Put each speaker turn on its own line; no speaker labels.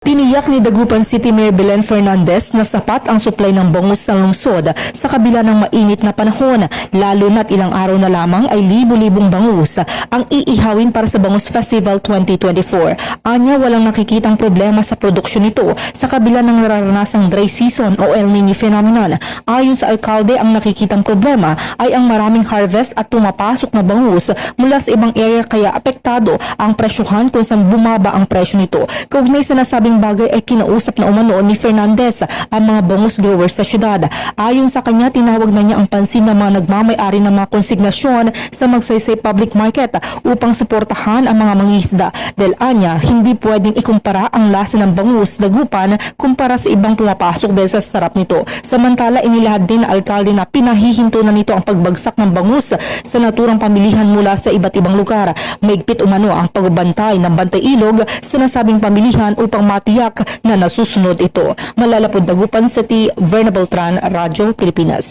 Tiniyak ni Dagupan City Mayor Belen Fernandez na sapat ang supply ng bangus sa lungsod sa kabila ng mainit na panahon, lalo na't ilang araw na lamang ay libo-libong bangus ang iihawin para sa Bangus Festival 2024. Anya walang nakikitang problema sa produksyon nito sa kabila ng nararanasang dry season o El Nino phenomenon. Ayon sa alkalde, ang nakikitang problema ay ang maraming harvest at pumapasok na bangus mula sa ibang area kaya apektado ang presyohan kung saan bumaba ang presyo nito. Kaugnay sa nasabing bagay ay kinausap na umano ni Fernandez ang mga bangus growers sa syudad. Ayon sa kanya, tinawag na niya ang pansin ng mga nagmamay-ari ng mga konsignasyon sa magsaysay public market upang suportahan ang mga mangisda. Dahil anya, hindi pwedeng ikumpara ang lasa ng bangus dagupan kumpara sa ibang pumapasok dahil sa sarap nito. Samantala, inilahad din na alkalde na pinahihinto na nito ang pagbagsak ng bangus sa naturang pamilihan mula sa iba't ibang lugar. Maigpit umano ang pagbantay ng bantay ilog sa nasabing pamilihan upang matiyak na nasusunod ito. Malalapod Dagupan City, Verna Beltran, Radyo Pilipinas.